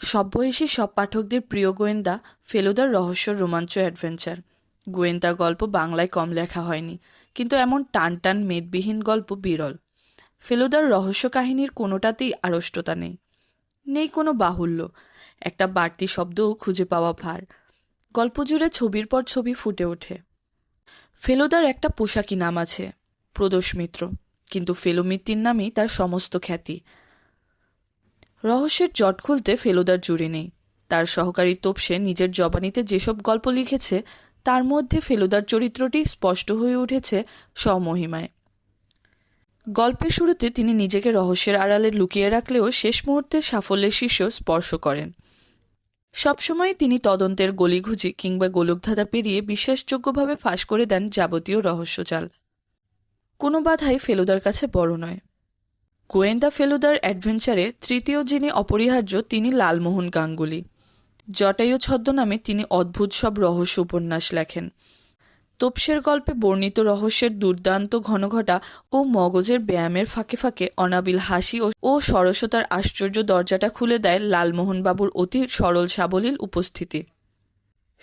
সব বয়সী সব পাঠকদের প্রিয় গোয়েন্দা ফেলুদার রহস্য রোমাঞ্চ অ্যাডভেঞ্চার। গোয়েন্দা গল্প বাংলায় কম লেখা হয়নি, কিন্তু এমন টান টান মেদবিহীন গল্প বিরল। ফেলুদার রহস্য কাহিনীর কোনোটাতেই আড়ষ্টতা নেই। নেই কোনো বাহুল্য। একটা বাড়তি শব্দও খুঁজে পাওয়া ভার। গল্প জুড়ে ছবির পর ছবি ফুটে ওঠে। ফেলুদার একটা পোশাকি নাম আছে, প্রদোষ মিত্র। কিন্তু ফেলুমিত্তির নামেই তার সমস্ত খ্যাতি। রহস্যের জট খুলতে ফেলুদার জুড়ি নেই। তার সহকারী তোপসে নিজের জবানিতে যেসব গল্প লিখেছে, তার মধ্যে ফেলুদার চরিত্রটি স্পষ্ট হয়ে উঠেছে স্বমহিমায়। গল্পের শুরুতে তিনি নিজেকে রহস্যের আড়ালে লুকিয়ে রাখলেও শেষ মুহূর্তে সাফল্যের শীর্ষ স্পর্শ করেন। সবসময় তিনি তদন্তের গলিঘুজি কিংবা গোলকধাঁধা পেরিয়ে বিশ্বাসযোগ্যভাবে ফাঁস করে দেন যাবতীয় রহস্যজাল কোনো বাধাই ফেলুদার কাছে বড় নয়। গোয়েন্দা ফেলুদার অ্যাডভেঞ্চারে তৃতীয় যিনি অপরিহার্য তিনি লালমোহন গাঙ্গুলি। জটায়ু ছদ্মনামে তিনি অদ্ভুত সব রহস্য উপন্যাস লেখেন। তোপসের গল্পে বর্ণিত রহস্যের দুর্দান্ত ঘনঘটা ও মগজের ব্যায়ামের ফাঁকে ফাঁকে অনাবিল হাসি ও- ও সরসতার আশ্চর্য দরজাটা খুলে দেয় লালমোহনবাবুর অতি সরল সাবলীল উপস্থিতি।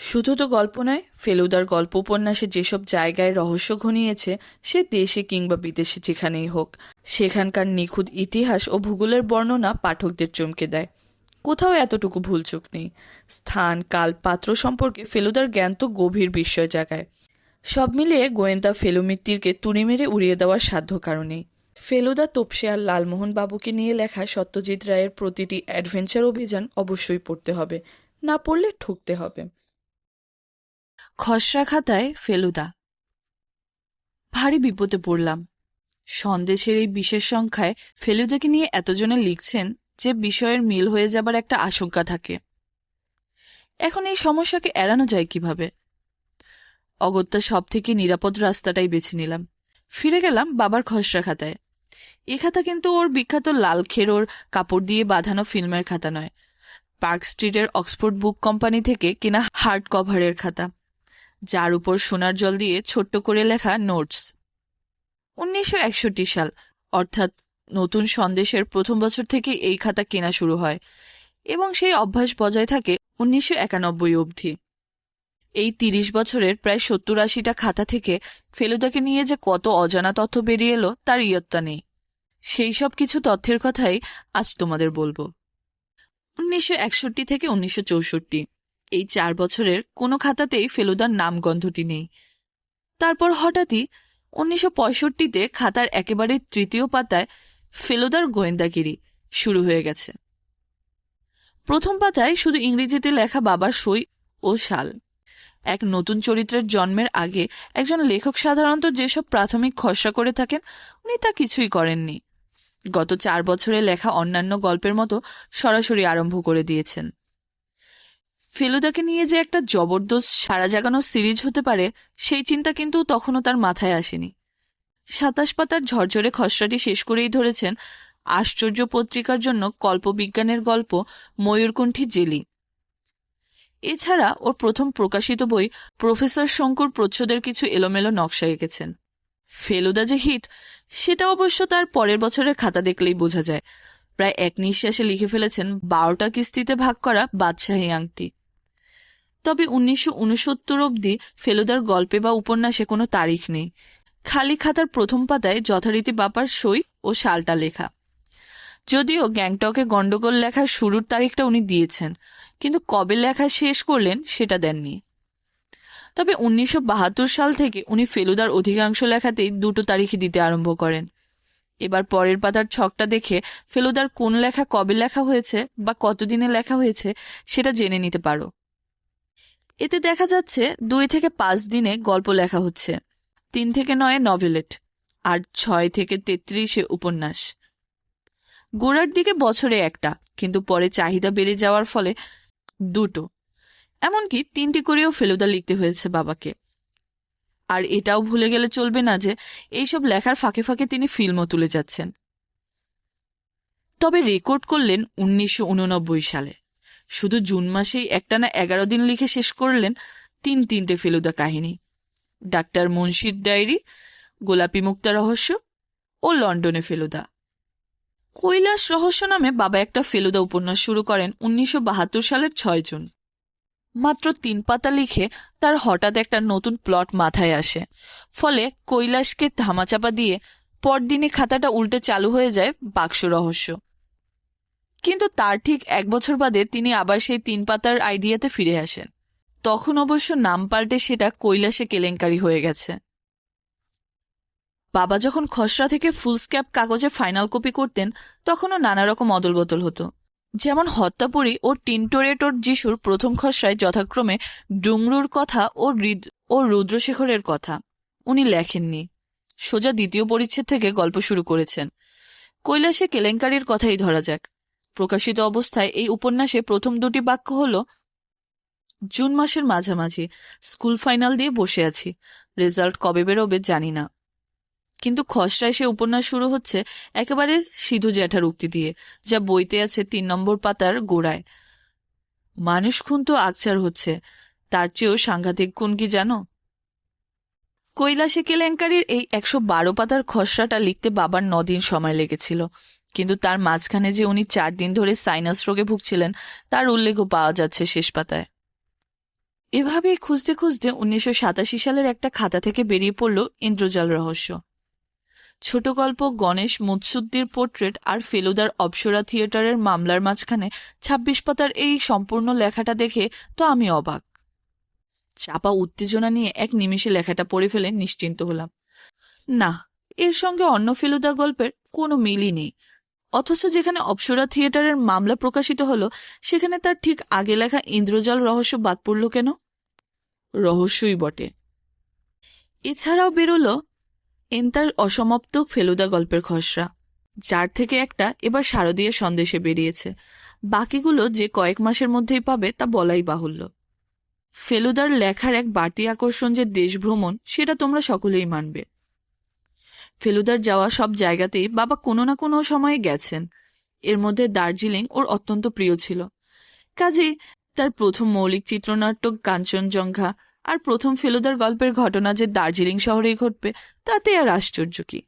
শুধু তো গল্প নয়, ফেলুদার গল্প উপন্যাসে যেসব জায়গায় রহস্য ঘনিয়েছে, সে দেশে কিংবা বিদেশে যেখানেই হোক, সেখানকার নিখুঁত ইতিহাস ও ভূগোলের বর্ণনা পাঠকদের চমকে দেয়। কোথাও এতটুকু ভুলচুক নেই। স্থান কাল পাত্র সম্পর্কে ফেলুদার জ্ঞান তো গভীর বিস্ময় জাগায়। সব মিলিয়ে গোয়েন্দা ফেলুমিত্তিরকে তুড়ি মেরে উড়িয়ে দেওয়ার সাধ্য কারণেই। ফেলুদা তোপসে আর লালমোহন বাবুকে নিয়ে লেখা সত্যজিৎ রায়ের প্রতিটি অ্যাডভেঞ্চার অভিযান অবশ্যই পড়তে হবে, না পড়লে ঠুকতে হবে। খসড়া খাতায় ফেলুদা। ভারী বিপদে পড়লাম। সন্দেশের এই বিশেষ সংখ্যায় ফেলুদাকে নিয়ে এতজনে লিখছেন যে বিষয়ের মিল হয়ে যাবার একটা আশঙ্কা থাকে। এখন এই সমস্যাকে এড়ানো যায় কীভাবে? অগত্যা সব থেকে নিরাপদ রাস্তাটাই বেছে নিলাম। ফিরে গেলাম বাবার খসড়া খাতায়। এ খাতা কিন্তু ওর বিখ্যাত লাল খেরোর কাপড় দিয়ে বাঁধানো ফিল্মের খাতা নয়। পার্ক স্ট্রিটের অক্সফোর্ড বুক কোম্পানি থেকে কেনা হার্ড কভারের খাতা। যার উপর সোনার জল দিয়ে ছোট্ট করে লেখা নোটস। উনিশশো একষট্টি সাল, অর্থাৎ নতুন সন্দেশের প্রথম বছর থেকে এই খাতা কেনা শুরু হয় এবং সেই অভ্যাস বজায় থাকে উনিশশো একানব্বই অবধি। এই তিরিশ বছরের প্রায় সত্তর আশিটা খাতা থেকে ফেলুদাকে নিয়ে যে কত অজানা তথ্য বেরিয়ে এলো, তার ইয়ত্তা নেই। সেই সব কিছু তথ্যের কথাই আজ তোমাদের বলব। উনিশশো একষট্টি থেকে উনিশশো চৌষট্টি এই চার বছরের কোনো খাতাতেই ফেলুদার নামগন্ধটি নেই। তারপর হঠাৎই উনিশশো পঁয়ষট্টিতে খাতার একেবারে তৃতীয় পাতায় ফেলুদার গোয়েন্দাগিরি শুরু হয়ে গেছে। প্রথম পাতায় শুধু ইংরেজিতে লেখা বাবার সই ও শাল এক নতুন চরিত্রের জন্মের আগে একজন লেখক সাধারণত যেসব প্রাথমিক খসড়া করে থাকেন, উনি তা কিছুই করেননি। গত চার বছরে লেখা অন্যান্য গল্পের মতো সরাসরি আরম্ভ করে দিয়েছেন। ফেলুদাকে নিয়ে যে একটা জবরদস্ত সারা জাগানো সিরিজ হতে পারে, সেই চিন্তা কিন্তু তখনও তার মাথায় আসেনি। সাতাশ পাতার ঝরঝরে খসড়াটি শেষ করেই ধরেছেন আশ্চর্য পত্রিকার জন্য কল্পবিজ্ঞানের গল্প ময়ূরকণ্ঠী জেলি। এছাড়া ওর প্রথম প্রকাশিত বই প্রফেসর শঙ্কুর প্রচ্ছদের কিছু এলোমেলো নকশা এঁকেছেন। ফেলুদা যে হিট, সেটা অবশ্য তার পরের বছরের খাতা দেখলেই বোঝা যায়। প্রায় এক নিঃশ্বাসে লিখে ফেলেছেন বারোটা কিস্তিতে ভাগ করা বাদশাহী আংটি। তবে উনিশশো উনসত্তর অবধি ফেলুদার গল্পে বা উপন্যাসে কোনো তারিখ নেই। খালি খাতার প্রথম পাতায় যথারীতি বাপার সই ও সালটা লেখা। যদিও গ্যাংটকে গন্ডগোল লেখার শুরুর তারিখটা উনি দিয়েছেন, কিন্তু কবে লেখা শেষ করলেন সেটা দেননি। তবে উনিশশো বাহাত্তর সাল থেকে উনি ফেলুদার অধিকাংশ লেখাতেই দুটো তারিখই দিতে আরম্ভ করেন। এবার পরের পাতার ছকটা দেখে ফেলুদার কোন লেখা কবে লেখা হয়েছে বা কতদিনে লেখা হয়েছে সেটা জেনে নিতে পারো। এতে দেখা যাচ্ছে দুই থেকে পাঁচ দিনে গল্প লেখা হচ্ছে। তিন থেকে নয় নভেলেট, আর ছয় থেকে তেত্রিশে উপন্যাস। গোড়ার দিকে বছরে একটা, কিন্তু পরে চাহিদা বেড়ে যাওয়ার ফলে দুটো। এমনকি তিনটি করেও ফেলুদা লিখতে হয়েছে বাবাকে। আর এটাও ভুলে গেলে চলবে না যে, এইসব লেখার ফাঁকে ফাঁকে তিনি ফিল্মও তুলে যাচ্ছেন। তবে রেকর্ড করলেন উনিশশো উননব্বই সালে। শুধু জুন মাসেই একটানা এগারো দিন লিখে শেষ করলেন তিন তিনটে ফেলুদা কাহিনী। ডাক্তার মুন্সির ডায়েরি, গোলাপি মুক্তা রহস্য ও লন্ডনে ফেলুদা। কৈলাস রহস্য নামে বাবা একটা ফেলুদা উপন্যাস শুরু করেন উনিশশো বাহাত্তর সালের ছয় জুন। মাত্র তিন পাতা লিখে তার হঠাৎ একটা নতুন প্লট মাথায় আসে। ফলে কৈলাসকে ধামাচাপা দিয়ে পরদিনে খাতাটা উল্টে চালু হয়ে যায় বাক্স রহস্য। কিন্তু তার ঠিক এক বছর বাদে তিনি আবার সেই তিন পাতার আইডিয়াতে ফিরে আসেন। তখন অবশ্য নাম পাল্টে সেটা কৈলাসে কেলেঙ্কারি হয়ে গেছে। বাবা যখন খসড়া থেকে ফুল স্ক্যাপ কাগজে ফাইনাল কপি করতেন, তখনও নানা রকম অদল বদল হতো। যেমন হত্যাপুরী ও টিন্টোরেটোর যিশুর প্রথম খসড়ায় যথাক্রমে ডুংরুর কথা ও হৃদ ও রুদ্রশেখরের কথা। উনি লেখেননি। সোজা দ্বিতীয় পরিচ্ছেদ থেকে গল্প শুরু করেছেন। কৈলাসে কেলেঙ্কারির কথাই ধরা যাক। প্রকাশিত অবস্থায় এই উপন্যাসে প্রথম দুটি বাক্য হল, জুন মাসের মাঝামাঝি, স্কুল ফাইনাল দিয়ে বসে আছি, রেজাল্ট কবে বেরোবে জানি না। কিন্তু খসড়ায় সে উপন্যাস শুরু হচ্ছে একেবারে সিধু জ্যাঠার উক্তি দিয়ে, যা বইতে আছে তিন নম্বর পাতার গোড়ায়। মানুষ খুন তো আকচার হচ্ছে, তার চেয়েও সাংঘাতিক কোন কি জানো? কৈলাসে কেলেঙ্কারির এই একশো বারো পাতার খসড়াটা লিখতে বাবার নদিন সময় লেগেছিল। কিন্তু তার মাঝখানে যে উনি চার দিন ধরে সাইনাস রোগে ভুগছিলেন, তার উল্লেখও পাওয়া যাচ্ছে শেষ পাতায়। এভাবেই খুঁজতে খুঁজতে উনিশশো সাতাশি সালের একটা খাতা থেকে বেরিয়ে পড়ল ইন্দ্রজাল রহস্য। ছোট গল্প, গণেশ মুৎসুদ্দির পোর্ট্রেট আর ফেলুদার অপসরা থিয়েটারের মামলার মাঝখানে ছাব্বিশ পাতার এই সম্পূর্ণ লেখাটা দেখে তো আমি অবাক। চাপা উত্তেজনা নিয়ে এক নিমিষে লেখাটা পড়ে ফেলে নিশ্চিন্ত হলাম। না, এর সঙ্গে অন্য ফেলুদা গল্পের কোনো মিলই নেই। অথচ যেখানে অপসরা থিয়েটারের মামলা প্রকাশিত হলো, সেখানে তার ঠিক আগে লেখা ইন্দ্রজাল রহস্য বাদ পড়ল কেন? রহস্যই বটে। এছাড়াও বেরোলো এন্তার অসমাপ্ত ফেলুদা গল্পের খসড়া, যার থেকে একটা এবার শারদীয় সন্দেশে বেরিয়েছে। বাকিগুলো যে কয়েক মাসের মধ্যেই পাবে তা বলাই বাহুল্য। ফেলুদার লেখার এক বাড়তি আকর্ষণ যে দেশ ভ্রমণ সেটা তোমরা সকলেই মানবে। ফেলুদার যাওয়া সব জায়গাতেই বাবা কোনো না কোনো সময়ে গেছেন। এর মধ্যে দার্জিলিং ওর অত্যন্ত প্রিয় ছিল। কাজেই তার প্রথম মৌলিক চিত্রনাট্য কাঞ্চনজঙ্ঘা আর প্রথম ফেলুদার গল্পের ঘটনা যে দার্জিলিং শহরেই ঘটবে, তাতে আর আশ্চর্য কি?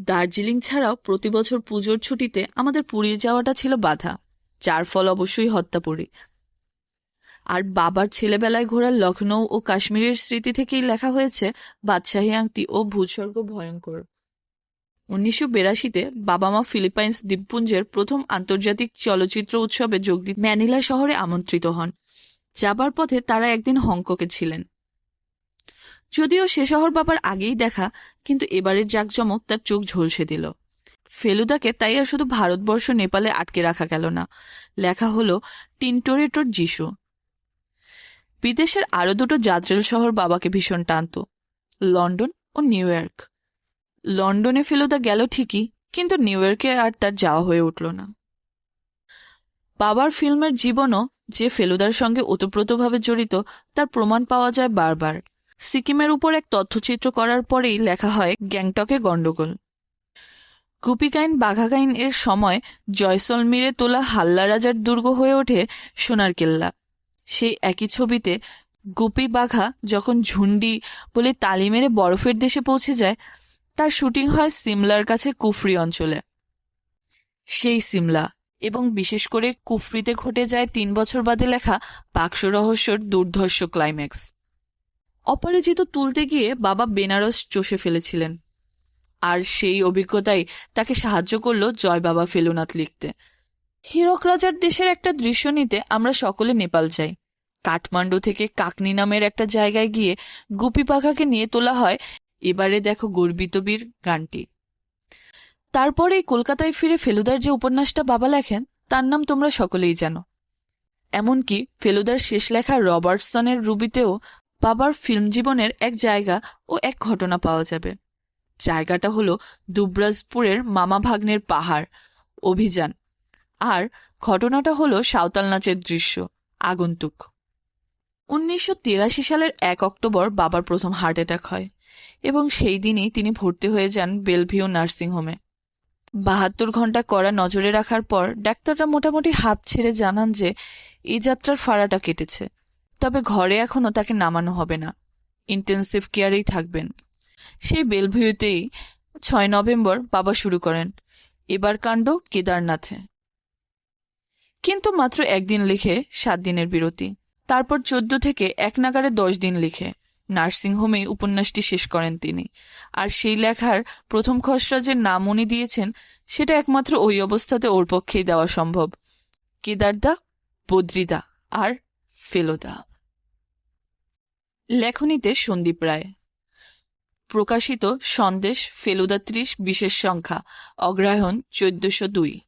দার্জিলিং ছাড়াও প্রতি বছর পুজোর ছুটিতে আমাদের পুরী যাওয়াটা ছিল বাধা। যার ফল অবশ্যই হত্যাপুরী আর বাবার ছেলেবেলায় ঘোরা লখনৌ ও কাশ্মীরের স্মৃতি থেকেই লেখা হয়েছে বাদশাহী আংটি ও ভূস্বর্গ ভয়ঙ্কর। উনিশশো বেরাশিতে বাবা মা ফিলিপাইন্স দ্বীপপুঞ্জের প্রথম আন্তর্জাতিক চলচ্চিত্র উৎসবে যোগ দিতে ম্যানিলা শহরে আমন্ত্রিত হন। যাবার পথে তারা একদিন হংককে ছিলেন। যদিও সে শহর বাবার আগেই দেখা, কিন্তু এবারের জাকজমক তার চোখ ঝলসে দিল। ফেলুদাকে তাই আর শুধু ভারতবর্ষ, নেপালে আটকে রাখা গেল না। লেখা হলো, টিন্টোরেটোর যিশু। বিদেশের আরও দুটো যাত্রেল শহর বাবাকে ভীষণ টানত, লন্ডন ও নিউ ইয়র্ক। লন্ডনে ফেলুদা গেল ঠিকই, কিন্তু নিউ ইয়র্কে আর তার যাওয়া হয়ে উঠল না। বাবার ফিল্মের জীবনও যে ফেলুদার সঙ্গে ওতপ্রোতভাবে জড়িত, তার প্রমাণ পাওয়া যায় বারবার। সিকিমের উপর এক তথ্যচিত্র করার পরেই লেখা হয়, গ্যাংটকে গণ্ডগোল। গুপিকাইন বাঘাকাইন এর সময় জয়সলমীরে তোলা হাল্লা রাজার দুর্গ হয়ে ওঠে সোনার কেল্লা সেই একই ছবিতে গুপি বাঘা যখন ঝুন্ডি বলে তালি মেরে বরফের দেশে পৌঁছে যায়, তার শুটিং হয় সিমলার কাছে কুফরি অঞ্চলে। সেই সিমলা এবং বিশেষ করে কুফরিতে ঘটে যায় তিন বছর বাদে লেখা বাক্স রহস্যর দুর্ধর্ষ ক্লাইম্যাক্স অপরাজিত তুলতে গিয়ে বাবা বেনারস চষে ফেলেছিলেন। আর সেই অভিজ্ঞতাই তাকে সাহায্য করল জয় বাবা ফেলুনাথ লিখতে। হীরক রাজার দেশের একটা দৃশ্য নিতে আমরা সকলে নেপাল যাই। কাঠমান্ডু থেকে কাকনি নামের একটা জায়গায় গিয়ে গুপি পাখাকে নিয়ে তোলা হয় এবারে দেখো গর্বিত বীর গানটি। তারপরেই কলকাতায় ফিরে ফেলুদার যে উপন্যাসটা বাবা লেখেন, তার নাম তোমরা সকলেই জানো। এমনকি ফেলুদার শেষ লেখা রবার্টসনের রুবিতেও বাবার ফিল্ম জীবনের এক জায়গা ও এক ঘটনা পাওয়া যাবে। জায়গাটা হলো দুবরাজপুরের মামা ভাগ্নের পাহাড়। অভিযান। ঘটনাটা হলো সাঁওতাল নাচের দৃশ্য, আগন্তুক। উনিশশো তিরাশি সালের এক অক্টোবর বাবার প্রথম হার্ট অ্যাটাক হয় এবং সেই দিনই তিনি ভর্তি হয়ে যান বেলভিউ নার্সিংহোমে বাহাত্তর ঘণ্টা কড়া নজরে রাখার পর ডাক্তাররা মোটামুটি হাত ছেড়ে জানান যে এই যাত্রার ফাড়াটা কেটেছে, তবে ঘরে এখনও তাকে নামানো হবে না। ইন্টেন্সিভ কেয়ারেই থাকবেন। সেই বেলভিউতেই ছয় নভেম্বর বাবা শুরু করেন, এবার কাণ্ড কেদারনাথে। কিন্তু মাত্র একদিন লিখে সাত দিনের বিরতি। তারপর চোদ্দ থেকে এক নাগারে দশ দিন লিখে। নার্সিংহোমে উপন্যাসটি শেষ করেন তিনি। আর সেই লেখার প্রথম খসড়া যে নাম উনি দিয়েছেন, সেটা একমাত্র ওই অবস্থাতে ওর পক্ষেই দেওয়া সম্ভব। কেদারদা, বদ্রিদা আর ফেলোদা। লেখনীতে সন্দীপ রায়। প্রকাশিত সন্দেশ ফেলুদা ত্রিশ বিশেষ সংখ্যা অগ্রায়ণ চোদ্দশো দুই।